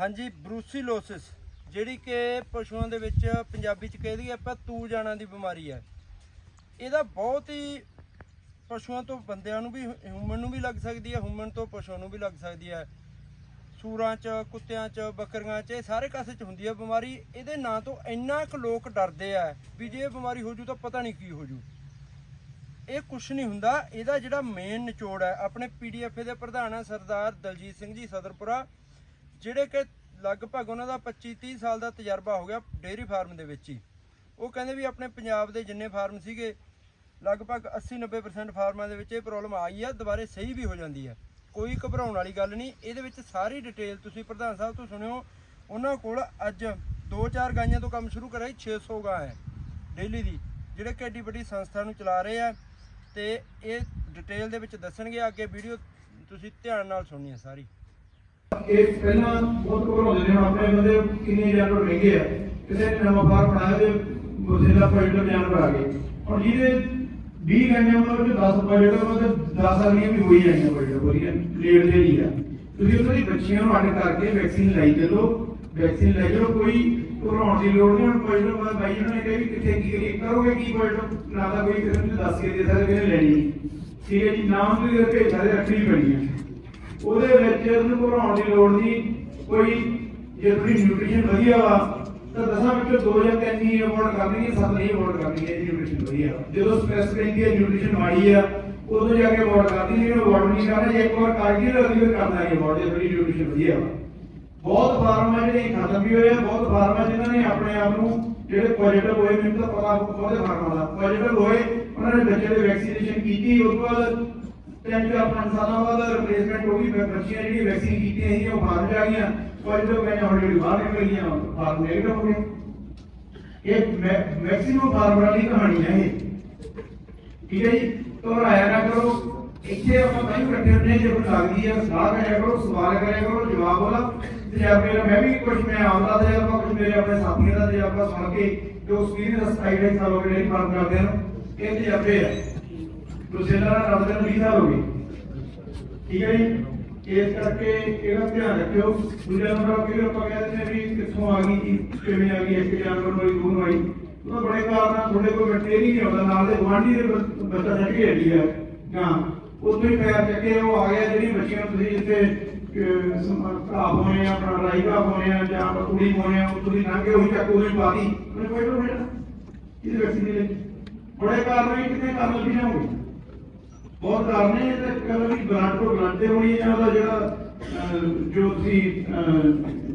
ਹਾਂਜੀ ਬਰੂਸੀਲੋਸਿਸ ਜਿਹੜੀ ਕਿ ਪਸ਼ੂਆਂ ਦੇ ਵਿੱਚ ਪੰਜਾਬੀ ਚ ਕਹਿ ਦਈਏ ਆਪਾਂ ਤੂ ਜਾਣਾ ਦੀ ਬਿਮਾਰੀ ਹੈ। ਇਹਦਾ ਬਹੁਤ ਹੀ ਪਸ਼ੂਆਂ ਤੋਂ, ਬੰਦਿਆਂ ਨੂੰ ਵੀ ਹਿਊਮਨ ਨੂੰ ਵੀ ਲੱਗ ਸਕਦੀ ਹੈ ਹਿਊਮਨ ਤੋਂ ਪਸ਼ੂਆਂ ਨੂੰ ਵੀ ਲੱਗ ਸਕਦੀ ਹੈ। ਸੂਰਾਂ 'ਚ, ਕੁੱਤਿਆਂ 'ਚ, ਬੱਕਰੀਆਂ 'ਚ, ਇਹ ਸਾਰੇ ਕਾਸੇ 'ਚ ਹੁੰਦੀ ਹੈ ਬਿਮਾਰੀ। ਇਹਦੇ ਨਾਂ ਤੋਂ ਇੰਨਾ ਕੁ ਲੋਕ ਡਰਦੇ ਆ ਵੀ ਜੇ ਇਹ ਬਿਮਾਰੀ ਹੋ ਜੂ ਤਾਂ ਪਤਾ ਨਹੀਂ ਕੀ ਹੋ ਜੂ। ਇਹ ਕੁਛ ਨਹੀਂ ਹੁੰਦਾ। ਇਹਦਾ ਜਿਹੜਾ ਮੇਨ ਨਿਚੋੜ ਹੈ, ਆਪਣੇ ਪੀਡੀਐਫ ਦੇ ਪ੍ਰਧਾਨ ਹੈ ਸਰਦਾਰ ਦਲਜੀਤ ਸਿੰਘ ਜੀ ਸਦਰਪੁਰਾ। ਜਿਹੜੇ ਕਿ ਲਗਭਗ ਉਹਨਾਂ ਦਾ 25 30 ਸਾਲ ਦਾ ਤਜਰਬਾ ਹੋ ਗਿਆ ਡੇਅਰੀ ਫਾਰਮ ਦੇ ਵਿੱਚ ਹੀ। ਉਹ ਕਹਿੰਦੇ ਵੀ ਆਪਣੇ ਪੰਜਾਬ ਦੇ ਜਿੰਨੇ ਫਾਰਮ ਸੀਗੇ, ਲਗਭਗ 80 90% ਫਾਰਮਾਂ ਦੇ ਵਿੱਚ ਇਹ ਪ੍ਰੋਬਲਮ ਆਈ ਆ, ਦੁਬਾਰੇ ਸਹੀ ਵੀ ਹੋ ਜਾਂਦੀ ਹੈ ਕੋਈ ਘਬਰਾਉਣ ਵਾਲੀ ਗੱਲ ਨਹੀਂ, ਇਹਦੇ ਵਿੱਚ ਸਾਰੀ ਡਿਟੇਲ ਤੁਸੀਂ ਪ੍ਰਧਾਨ ਸਾਹਿਬ ਤੋਂ ਸੁਣਿਓ। ਉਹਨਾਂ ਕੋਲ ਅੱਜ 2-4 ਗਾਈਆਂ ਤੋਂ ਕੰਮ ਸ਼ੁਰੂ ਕਰਿਆ 600 ਗਾਂ ਹੈ ਡੇਲੀ ਦੀ, ਜਿਹੜੇ ਕਿ ਐਡੀ ਵੱਡੀ ਸੰਸਥਾ ਨੂੰ ਚਲਾ ਰਹੇ ਆ। ਤੇ ਇਹ ਡਿਟੇਲ ਦੇ ਵਿੱਚ ਦੱਸਣਗੇ, ਅੱਗੇ ਵੀਡੀਓ ਤੁਸੀਂ ਧਿਆਨ ਨਾਲ ਸੁਣਨੀ ਹੈ ਸਾਰੀ। ਇਹ ਪਹਿਲਾਂ ਬਹੁਤ ਘਬਰਾਉਂਦੇ ਨੇ, ਹੁਣ ਆਪਣੇ ਬੰਦੇ ਕਿੰਨੇ ਜਾਨਵਰ ਮਹਿੰਗੇ ਆ। ਕਿਸੇ ਨੇ ਨਵਾਂ ਫਾਰਮ ਬਣਾਇਆ ਤੇ ਬੁਜ਼ਿਲਾ ਪੁਆਇੰਟ ਜਾਨਵਰ ਆ ਗਏ ਹੁਣ ਜਿਹਦੇ 20 ਗਾਈਆਂ ਉਹਨਾਂ ਵਿੱਚ 10 ਪੁਆਇੰਟ ਉਹਨਾਂ ਦੇ 10 ਅਗਲੀਆਂ ਵੀ ਹੋਈ ਜਾਣੀਆਂ ਪੁਆਇੰਟ ਪੂਰੀਆਂ ਲੇਟ ਦੇ ਹੀ ਆ। ਤੁਸੀਂ ਉਹਨਾਂ ਦੀ ਬੱਚੀਆਂ ਨੂੰ ਅੱਡ ਕਰਕੇ ਵੈਕਸੀਨ ਲਾਈ ਚੱਲੋ ਵੈਕਸੀਨ ਲੈ ਜਾਓ ਕੋਈ ਘਬਰਾਉਣ ਦੀ ਲੋੜ ਨਹੀਂ, ਹੁਣ ਪੁਆਇੰਟ ਬਾਅਦ ਬਾਈ ਉਹਨਾਂ ਨੇ ਕਿਹਾ ਵੀ ਕਿੱਥੇ ਕੀ ਕਰੀਏ, ਕਰੋਗੇ ਕੀ ਪੁਆਇੰਟ ਨਾ ਤਾਂ ਕੋਈ ਕਿਸੇ ਨੂੰ ਦੱਸ ਕੇ ਦੇ ਸਕਦੇ, ਕਿਸੇ ਨੇ ਲੈਣੀ ਨਹੀਂ। ਠੀਕ ਹੈ ਜੀ ਨਾਮ ਤੇ ਭੇਜ ਸਾਰੇ ਰੱਖਣੀ ਪੈਣੀ ਹੈ ਉਹਦੇ ਵਿੱਚ ਉਹਨੂੰ ਘਬਰਾਉਣ ਦੀ ਲੋੜ ਨਹੀਂ, ਕੋਈ ਜੇ ਤੁਹਾਡੀ ਨਿਊਟ੍ਰੀਸ਼ਨ ਵਧੀਆ ਵਾ, ਤਾਂ ਦਸਾਂ ਵਿੱਚੋਂ ਦੋ ਜਾਂ ਤਿੰਨ ਹੀ ਅਵਾਰਡ ਕਰਨੀ ਹੈ ਸੱਤ ਨਹੀਂ ਅਵਾਰਡ ਕਰਨੀ ਹੈ ਨਿਊਟ੍ਰੀਸ਼ਨ ਵਧੀਆ ਵਾ। ਜਦੋਂ ਸਟ੍ਰੈਸ ਪੈਂਦੀ ਹੈ ਨਿਊਟ੍ਰੀਸ਼ਨ ਮਾੜੀ ਆ, ਉਦੋਂ ਜਾ ਕੇ ਅਵਾਰਡ ਕਰਦੀ ਨਹੀਂ ਅਵਾਰਡ ਨਹੀਂ ਕਰਨਾ, ਜੇ ਇੱਕ ਵਾਰ ਕਰ ਗਈ, ਤਾਂ ਅਗਲੀ ਵਾਰ ਕਰਨਾ ਹੈ ਅਵਾਰਡ ਜੇ ਤੁਹਾਡੀ ਨਿਊਟ੍ਰੀਸ਼ਨ ਵਧੀਆ ਵਾ ਬਹੁਤ ਫਾਰਮ ਆ ਜਿਹੜੇ ਖਤਮ ਵੀ ਹੋਏ ਆ, ਬਹੁਤ ਫਾਰਮ ਆ ਜਿਨ੍ਹਾਂ ਨੇ ਆਪਣੇ ਆਪ ਨੂੰ ਜਿਹੜੇ ਪੋਜ਼ਿਟਿਵ ਹੋਏ, ਮੈਨੂੰ ਤਾਂ ਪਤਾ ਉਹਦੇ ਫਾਰਮਾਂ ਦਾ ਪੋਜ਼ਿਟਿਵ ਹੋਏ, ਉਹਨਾਂ ਨੇ ਬੱਚੇ ਦੇ ਵੈਕਸੀਨੇਸ਼ਨ ਕੀਤੀ, ਉਸ ਤੋਂ ਬਾਅਦ ਤਿੰਨ ਚਾਰ ਪੰਜ ਸਾਲਾਂ ਬਾਅਦ ਰਿਪਲੇਸਮੈਂਟ ਹੋ ਗਈ ਫਿਰ ਬੱਚੀਆਂ ਜਿਹੜੀ ਵੈਕਸੀਨ ਕੀਤੀਆਂ ਸੀ ਉਹ ਫਾਰਮ ਜਾ ਗਈਆਂ ਪੋਜ਼ਿਟਿਵ ਗਈਆਂ ਹੁਣ ਜਿਹੜੀ ਬਾਹਰ ਨਿਕਲ ਗਈਆਂ ਫਾਰਮ ਨੈਗੇਟਿਵ ਹੋ ਗਏ ਇਹ ਮੈਕਸਿਮਮ ਫਾਰਮਰਾਂ ਦੀ ਕਹਾਣੀ ਹੈ ਇਹ ਠੀਕ ਹੈ ਜੀ ਘਬਰਾਇਆ ਨਾ ਕਰੋ ਇੱਥੇ ਆਪਾਂ ਤਾਂ ਹੀ ਇਕੱਠੇ ਹੁੰਦੇ ਹਾਂ ਜੇ ਕੋਈ ਲੱਗਦੀ ਹੈ ਸਲਾਹ ਕਰਿਆ ਕਰੋ ਸਵਾਲ ਕਰਿਆ ਕਰੋ ਜਵਾਬ ਉਹਦਾ ਤਜਰਬੇ ਨਾਲ ਮੈਂ ਵੀ ਕੁਝ ਮੈਂ ਆਪਦਾ ਤਜਰਬਾ ਕੁਝ ਮੇਰੇ ਆਪਣੇ ਸਾਥੀਆਂ ਦਾ ਤਜਰਬਾ ਸੁਣ ਕੇ ਜੋ ਐਕਸਪੀਰੀਅੰਸ ਆਈਡੈਂਟ ਸਾਲ ਹੋ ਗਏ ਡੇਰੀ ਫਾਰਮ ਕਰਦੇ ਹਨ ਇਹ ਤਜਰਬੇ ਆ ਤੁਸੀਂ ਇਹਨਾਂ ਨਾਲ ਰੱਬ ਦੇ 20 ਸਾਲ ਹੋ ਗਏ। ਠੀਕ ਹੈ ਜੀ? ਇਸ ਕਰਕੇ ਇਹਦਾ ਧਿਆਨ ਰੱਖਿਓ। ਦੂਜਾ ਨੰਬਰ ਕਿ ਆਪਾਂ ਕਹਿੰਦੇ ਨੇ ਵੀ ਕਿੱਥੋਂ ਆ ਗਈ ਜੀ ਕਿਵੇਂ ਆ ਗਈ, ਇੱਕ ਜਾਨਵਰ ਵਾਲੀ ਦੂਰ ਆਈ ਉਹ ਬੜੇ ਕਾਰਨ ਆ ਤੁਹਾਡੇ ਕੋਲ ਮਟੀਰੀਅਲ ਨਹੀਂ ਆਉਂਦਾ, ਨਾਲ ਦੇ ਗੁਆਂਢੀ ਦੇ ਬ- ਬੱਚਾ ਛੱਡ ਕੇ ਹੱਡੀ ਆ। ਹਾਂ ਉੱਥੋਂ ਹੀ ਪੈਰ ਚੱਕੇ, ਉਹ ਆ ਗਿਆ ਜਿਹੜੀ ਬੱਚੀਆਂ ਤੁਸੀਂ ਜਿੱਥੇ ਘਾਹ ਹੋਣੇ ਆ, ਆਪਣਾ ਰਾਈ ਘਾਹ ਹੋਣੇ ਆ, ਜਾਂ ਕੁੜੀ ਹੋਣੇ ਆ, ਉੱਥੋਂ ਦੀ ਲੰਘੇ ਉਹੀ ਚੱਕ ਉਹੀ ਪਾ ਦੀ ਉਹਨੇ ਕੋਈ ਨਾ ਬੇਟਾ ਇਹਦੇ ਵੈਕਸੀਨ ਦੇ ਬੜੇ ਕਾਰਨ ਹੈ ਕਿਤੇ ਕਾਰਨ ਲੱਗੀ ਨਾ ਹੋਵੇ ਬਹੁਤ ਕਾਰਨ ਤੇ ਕਹਿੰਦਾ ਵੀ ਬਲੱਡ ਤੋਂ ਬਲੱਡ ਹੋਣੀ ਹੈ ਉਹਦਾ ਜਿਹੜਾ ਜੋ ਤੁਸੀਂ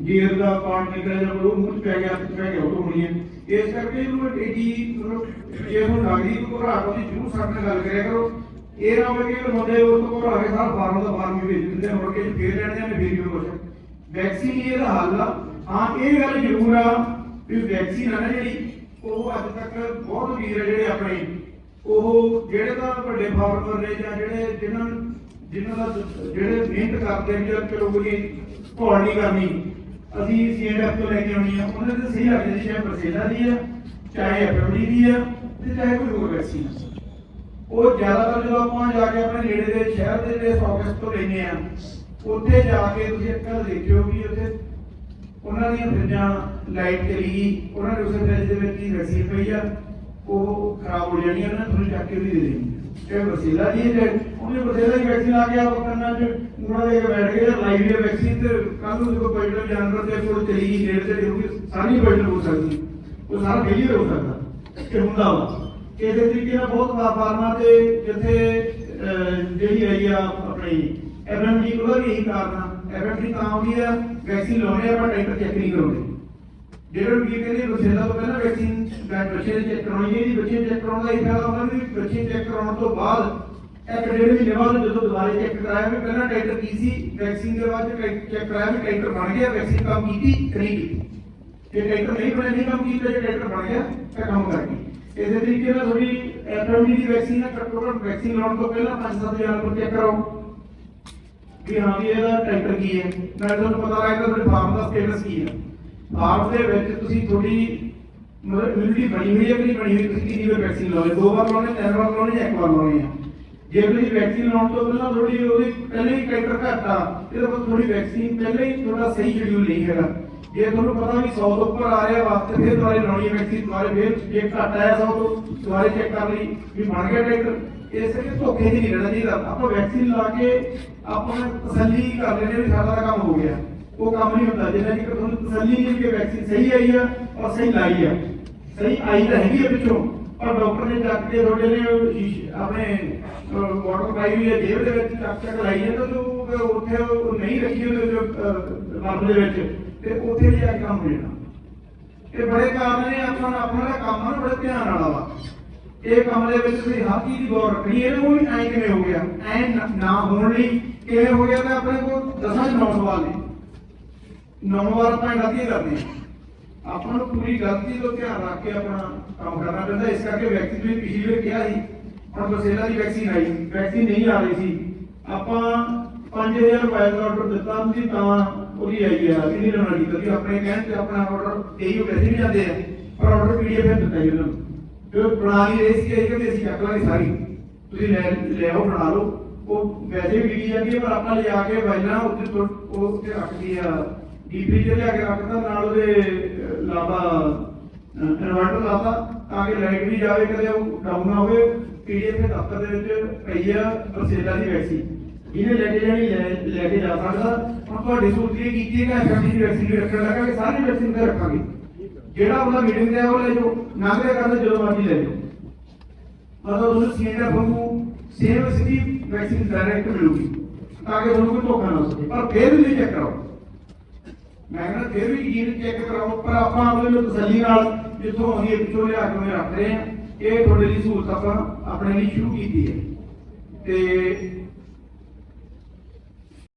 ਜੀਰ ਦਾ ਪਾਰਟ ਨਿਕਲਿਆ ਜਾਂ ਉਹ ਮੂੰਹ ਪੈ ਗਿਆ ਪੈ ਗਿਆ, ਉਹ ਹੋਣੀ ਹੈ ਇਸ ਕਰਕੇ ਇਹਨੂੰ ਏਡੀ ਮਤਲਬ, ਜੇ ਹੁਣ ਲੱਗਦੀ ਕੋਈ ਘਬਰਾਹਟ ਹੁੰਦੀ ਜ਼ਰੂਰ ਸਾਡੇ ਗੱਲ ਕਰਿਆ ਕਰੋ। ਇਹ ਨਾ ਹੋਵੇ ਕਿ ਬੰਦੇ ਉਹ ਤੋਂ ਘਬਰਾ ਕੇ ਸਾਰਾ ਫਾਰਮ ਦਾ ਫਾਰਮ ਹੀ ਭੇਜ ਦਿੰਦੇ ਮੁੜ ਕੇ ਫੇਰ ਲੈਣ ਜਾਂਦੇ ਫੇਰ ਵੀ ਕੁਛ। ਵੈਕਸੀਨ ਇਹਦਾ ਹੱਲ ਆ। ਹਾਂ, ਇਹ ਗੱਲ ਜ਼ਰੂਰ ਆ ਵੀ ਵੈਕਸੀਨ ਆ ਨਾ ਜਿਹੜੀ, ਉਹ ਅੱਜ ਤੱਕ ਬਹੁਤ ਵੀਰ ਜਿਹੜੇ ਆਪਣੇ ਉਹ ਜਿਹੜੇ ਤਾਂ ਵੱਡੇ ਫਾਰਮਰ ਨੇ ਜਾਂ ਜਿਹੜੇ ਜਿਨ੍ਹਾਂ ਜਿਨ੍ਹਾਂ ਦਾ ਦ- ਜਿਹੜੇ ਮਿਹਨਤ ਕਰਦੇ ਨੇ ਜਾਂ ਚਲੋ ਕੋਈ ਘੋਲ ਨਹੀਂ ਕਰਨੀ, ਅਸੀਂ ਸੀਐਨਐਫ ਤੋਂ ਲੈ ਕੇ ਆਉਣੀ ਆ, ਉਹਨਾਂ ਦੇ ਸਹੀ ਲੱਗਦੀ ਚਾਹੇ ਬਰਸੇਲਾ ਦੀ ਆ, ਚਾਹੇ ਐਫਐਮਡੀ ਦੀ ਆ, ਤੇ ਚਾਹੇ ਕੋਈ ਹੋਰ ਵੈਕਸੀਨ ਆ। ਉਹ ਜ਼ਿਆਦਾਤਰ ਜਦੋਂ ਆਪਾਂ ਜਾ ਕੇ ਆਪਣੇ ਨੇੜੇ ਦੇ ਸ਼ਹਿਰ ਦੇ ਜਿਹੜੇ ਸਟਾਕਿਸਟ ਤੋਂ ਲੈਨੇ ਆ, ਉੱਥੇ ਜਾ ਕੇ ਤੁਸੀਂ ਇੱਕ ਗੱਲ ਦੇਖਿਓ ਵੀ ਉੱਥੇ ਉਹਨਾਂ ਦੀਆਂ ਫਰਿੱਜਾਂ ਲਾਈਟ ਚਲੀ ਗਈ, ਉਹਨਾਂ ਦੇ ਉਸੇ ਫਰਿੱਜ ਦੇ ਵਿੱਚ ਹੀ ਵੈਕਸੀਨ ਪਈ ਆ। ਉਹ ਖਰਾਬ ਹੋ ਜਾਣੀ ਆ, ਉਹਨਾਂ ਨੇ ਤੁਹਾਨੂੰ ਚੱਕ ਕੇ ਵੀ ਦੇ ਦੇਣੀ ਇਹ ਵਸੀਲਾ ਜੀ ਜੇ ਉਹਨੇ ਵਸੀਲਾ ਦੀ ਵੈਕਸੀਨ ਆ ਗਿਆ ਉਹ ਕੰਨਾਂ 'ਚ ਉਹਨਾਂ ਦੇ ਬੈਠ ਕੇ ਲਾਈਵ ਦੀ ਵੈਕਸੀਨ ਤੇ ਕੱਲ ਨੂੰ ਜਦੋਂ ਪੈਡਲ ਜਾਨਵਰ ਦੇ ਕੋਲ ਚਲੀ ਗਈ ਨੇੜੇ ਤੇ ਹੋਊਗੀ ਸਾਰੀ ਪੈਡਲ ਹੋ ਸਕਦੀ ਉਹ ਸਾਰਾ ਫੇਲਿਅਰ ਹੋ ਸਕਦਾ। ਇਹ ਹੁੰਦਾ ਵਾ। ਇਸੇ ਤਰੀਕੇ ਨਾਲ ਬਹੁਤ ਵਾਰ ਫਾਰਮਾਂ ਤੇ ਜਿੱਥੇ ਅਹ, ਜਿਹੜੀ ਆਈ ਆ ਆਪਣੀ ਐਫਐਮਡੀ ਕੋਲ ਵੀ ਇਹੀ ਕਾਰਨ ਆ ਐਫਐਮਡੀ ਤਾਂ ਆਉਂਦੀ ਆ ਵੈਕਸੀਨ ਲਾਉਣੇ ਆ ਪਰ ਟੈਂਕਰ ਚੈੱਕ ਨਹੀਂ ਕਰਾਉਂਦੇ। ਜਿਹੜੇ ਵੀ ਕਹਿੰਦੇ ਬਸੇਲਾ ਤੋਂ ਪਹਿਲਾਂ ਵੈਕਸੀਨ ਬੱਚੇ ਦੇ ਚੈੱਕ ਕਰਾਉਣੀ ਹੈ ਜੀ ਬੱਚੇ ਚੈੱਕ ਕਰਾਉਣ ਦਾ ਇਹ ਫਾਇਦਾ ਹੁੰਦਾ ਵੀ ਬੱਚੇ ਚੈੱਕ ਕਰਾਉਣ ਤੋਂ ਬਾਅਦ ਇੱਕ ਡੇਢ ਮਹੀਨੇ ਬਾਅਦ ਜਦੋਂ ਦੁਬਾਰਾ ਚੈੱਕ ਕਰਾਇਆ ਵੀ ਪਹਿਲਾਂ ਟੈਂਕਰ ਕੀ ਸੀ ਵੈਕਸੀਨ ਦੇ ਬਾਅਦ ਚੈੱਕ ਕਰਾਇਆ ਵੀ ਟੈਂਕਰ ਬਣ ਗਿਆ ਵੈਕਸੀਨ ਕੰਮ ਕੀਤੀ ਕਿ ਕੀਤੀ ਜੇ ਟੈਂਕਰ ਨਹੀਂ ਬਣਿਆ, ਨਹੀਂ ਕੰਮ ਕੀਤਾ, ਜੇ ਟੈਂਕਰ ਬਣ ਗਿਆ, ਤਾਂ ਕੰਮ ਕਰ ਗਈ। ਇਸੇ ਤਰੀਕੇ ਨਾਲ ਥੋੜੀ ਐਫਐਮਡੀ ਦੀ ਵੈਕਸੀਨ ਹੈ ਘੱਟੋ ਵੈਕਸੀਨ ਲਾਉਣ ਤੋਂ ਪਹਿਲਾਂ 5-7000 ਰੁਪਏ ਚੈੱਕ ਕਰਾਓ। ਕਿ ਹਾਂ ਵੀ ਇਹਦਾ ਟੈਂਕਰ ਕੀ ਹੈ? ਨਾਲੇ ਤੁਹਾਨੂੰ ਪਤਾ ਲੱਗਦਾ ਤੁਹਾਡੇ ਫਾਰਮ ਦਾ ਸਟੇਟਸ ਕੀ ਹੈ। ਫਾਰਮ ਦੇ ਵਿੱਚ ਤੁਸੀਂ ਤੁਹਾਡੀ ਮਤਲਬ ਇਮਿਊਨਿਟੀ ਬਣੀ ਹੋਈ ਹੈ ਕਿ ਨਹੀਂ ਬਣੀ ਹੋਈ, ਤੁਸੀਂ ਕਿੰਨੀ ਵਾਰ ਵੈਕਸੀਨ ਲਾਉਣੀ ਦੋ ਵਾਰ ਲਾਉਣੀ ਤਿੰਨ ਵਾਰ ਲਾਉਣੀ ਜਾਂ ਇੱਕ ਵਾਰ ਲਾਉਣੀ ਹੈ? ਜੇ ਤੁਸੀਂ ਵੈਕਸੀਨ ਲਾਉਣ ਤੋਂ ਪਹਿਲਾਂ ਥੋੜੀ ਉਹਦੀ ਪਹਿਲੇ ਹੀ ਕੈਰੈਕਟਰ ਘੱਟ ਆ, ਇਹਦਾ ਮਤਲਬ ਥੋੜੀ ਵੈਕਸੀਨ ਪਹਿਲੇ ਹੀ ਥੋੜਾ ਸਹੀ ਸ਼ਡਿਊਲ ਨਹੀਂ ਹੈਗਾ। ਜੇ ਤੁਹਾਨੂੰ ਪਤਾ ਵੀ 100 ਤੋਂ ਉੱਪਰ ਆ ਰਿਹਾ ਵਾਸਤੇ ਫਿਰ ਦੁਬਾਰੇ ਲਾਉਣੀ ਹੈ ਵੈਕਸੀਨ ਦੁਬਾਰੇ ਫਿਰ ਜੇ ਘੱਟ ਆਇਆ 100 ਤੋਂ, ਦੁਬਾਰੇ ਚੈੱਕ ਕਰ ਲਈ ਵੀ ਬਣ ਗਿਆ ਕੈਰੈਕਟਰ ਇਸ ਕਰਕੇ ਧੋਖੇ 'ਚ ਨਹੀਂ ਰਹਿਣਾ ਚਾਹੀਦਾ। ਆਪਾਂ ਵੈਕਸੀਨ ਲਾ ਕੇ ਆਪਾਂ ਨੂੰ ਤਸੱਲੀ ਕਰ ਲੈਣੇ ਵੀ ਸਾਡਾ ਤਾਂ ਕੰਮ ਹੋ ਗਿਆ। ਉਹ ਕੰਮ ਨਹੀਂ ਹੁੰਦਾ। ਜਿੰਨਾ ਚਿਰ ਤੁਹਾਨੂੰ ਤਸੱਲੀ ਨਹੀਂ ਕਿ ਵੈਕਸੀਨ ਸਹੀ ਆਈ ਆ ਔਰ ਸਹੀ ਲਾਈ ਆ। ਸਹੀ ਆਈ ਤਾਂ ਹੈਗੀ ਆ ਪਿੱਛੋਂ, ਪਰ ਡਾਕਟਰ ਨੇ ਚੱਕ ਕੇ ਤੁਹਾਡੇ ਨੇ ਉਹ ਸ਼ੀਸ਼- ਆਪਣੇ ਵਾਟਰ ਪਾਈ ਹੋਈ ਹੈ ਜੇਬ ਦੇ ਵਿੱਚ ਚੱਕ ਚੱਕ ਲਾਈ ਹੈ ਤਾਂ ਉਹ ਫਿਰ ਉੱਥੇ ਉਹ ਨਹੀਂ ਰੱਖੀ ਉਹਦੇ ਵਿੱਚ ਮਰਦ ਦੇ ਵਿੱਚ। ਤੇ ਉੱਥੇ ਜਾ ਕੇ ਕੰਮ ਹੋ ਇਹ ਬੜੇ ਕਾਰਨ ਨੇ ਆਪਣਾ ਆਪਣਾ ਜਿਹੜਾ ਕੰਮ ਆ ਨਾ ਬੜੇ ਧਿਆਨ ਵਾਲਾ ਵਾ। ਇਹ ਕੰਮ ਦੇ ਵਿੱਚ ਤੁਸੀਂ ਹਰ ਚੀਜ਼ ਦੀ ਗੌਰ ਰੱਖਣੀ ਹੈ ਇਹਨੂੰ ਵੀ ਐਂ ਕਿਵੇਂ ਹੋ ਗਿਆ? ਐਂ ਨਾ- ਨਾ ਹੋਣ ਲਈ ਕਿਵੇਂ ਹੋ ਗਿਆ ਤਾਂ ਆਪਣੇ ਕੋਲ ਦਸਾਂ ਚ ਨੌ ਸਵਾਲ ਨੇ। ਨੌ ਵਾਰ ਆਪਾਂ ਇਹ ਗਲਤੀ ਕਰਦੇ ਹਾਂ ਆਪਾਂ ਨੂੰ ਪੂਰੀ ਗਲਤੀ ਤੋਂ ਧਿਆਨ ਰੱਖ ਕੇ ਆਪਣਾ ਕੰਮ ਕਰਨਾ ਪੈਂਦਾ। ਇਸ ਕਰਕੇ ਵੈਕਸੀਨ ਵੀ ਪਿਛਲੀ ਵਾਰ ਕਿਹਾ ਸੀ, ਹੁਣ ਬਸੇਲਾ ਦੀ ਵੈਕਸੀਨ ਆਈ ਵੈਕਸੀਨ ਨਹੀਂ ਆ ਰਹੀ ਸੀ। ਆਪਾਂ 5000 ਰੁਪਏ ਦਾ ਆਰਡਰ ਦਿੱਤਾ ਸੀ ਤਾਂ ਉਹਦੀ ਆਈ ਆ ਇਹਦੀ ਲੈਣਾ ਕੀਤਾ। ਸੀ ਆਪਣੇ ਕਹਿਣ ਤੇ ਆਪਣਾ ਆਰਡਰ ਦੇਈ ਹੋ ਪੈਸੇ ਵੀ ਜਾਂਦੇ ਆ, ਪਰ ਆਰਡਰ ਪੀਡੀਐਫ ਦਿੱਤਾ ਜੀ ਉਹਨਾਂ ਨੂੰ। ਜੋ ਬਣਾ ਲਈ ਰਹੀ ਸੀ, ਇਹ ਕਿ ਅਸੀਂ ਚੱਕ ਲਾਂਗੇ ਸਾਰੀ। ਤੁਸੀਂ ਲੈ ਲੈ ਆਓ, ਬਣਾ ਲਓ। ਉਹ ਵੈਸੇ ਵੀ ਵਿਕੀ ਜਾਂਦੀ ਹੈ ਪਰ ਆਪਾਂ ਲਿਜਾ ਕੇ ਵਾਇਲਾਂ ਉੱਤੇ ਤੋਂ- ਉਹ ਉੱਤੇ ਰੱਖਦੀ ਆ। ਡੀਪੀ ਤੇ ਲਿਆ ਕੇ ਰੱਖਦਾ ਨਾਲ ਉਹਦੇ ਅਹ, ਲਾਤਾ ਇਨਵਰਟਰ ਲਾਤਾ ਤਾਂ ਕਿ ਲਾਈਟ ਵੀ ਜਾਵੇ ਕਦੇ ਉਹ ਡਾਊਨ ਨਾ ਹੋਵੇ। ਪੀਡੀਐਫ ਦੇ ਦਫ਼ਤਰ ਦੇ ਵਿੱਚ ਪਈ ਆ ਬਰਸੇਲਾ ਦੀ ਵੈਕਸੀਨ ਜਿਹਨੇ ਲੈ ਕੇ ਜਾਣੀ ਲੈ ਲੈ ਕੇ ਜਾ ਸਕਦਾ। ਹੁਣ ਤੁਹਾਡੀ ਸੂਰਤ ਇਹ ਕੀਤੀ ਹੈ ਕਿ ਐਫਐਮਡੀ ਦੀ ਵੈਕਸੀਨ ਵੀ ਰੱਖਣ ਲੱਗਾ ਕਿ ਸਾਰੀ ਵੈਕਸੀਨ ਤੇ ਰੱਖਾਂਗੇ। ਜਿਹੜਾ ਉਹਦਾ ਮੀਟਿੰਗ ਤੇ ਆ ਉਹ ਲੈ ਜਾਓ। ਨਾਗਰਿਕ ਕਰਦੇ ਜਦੋਂ ਮਰਜ਼ੀ ਲੈ ਜਾਓ। ਮਤਲਬ ਤੁਹਾਨੂੰ ਸੀਨੀਅਰ ਨੂੰ ਸੇਮ ਸਿਟੀ ਵੈਕਸੀਨ ਡਾਇਰੈਕਟ ਮਿਲੂਗੀ ਤਾਂ ਕਿ ਤੁਹਾਨੂੰ ਕੋਈ ਧੋਖਾ ਨਾ ਹੋ ਸਕੇ ਪਰ ਫਿਰ ਵੀ ਚੈੱਕ ਕਰਾਓ। ਮੈਂ ਕਹਿੰਦਾ ਫਿਰ ਵੀ ਯਕੀਨ ਚੈੱਕ ਕਰਾਓ, ਪਰ ਆਪਾਂ ਆਪਣੇ ਨੂੰ ਤਸੱਲੀ ਨਾਲ ਜਿੱਥੋਂ ਅਸੀਂ ਪਿੱਛੋਂ ਲਿਆ ਕੇ ਰੱਖ ਰਹੇ ਹਾਂ, ਇਹ ਤੁਹਾਡੇ ਲਈ ਸਹੂਲਤ ਆਪਾਂ ਆਪਣੇ ਲਈ ਸ਼ੁਰੂ ਕੀਤੀ ਹੈ। ਤੇ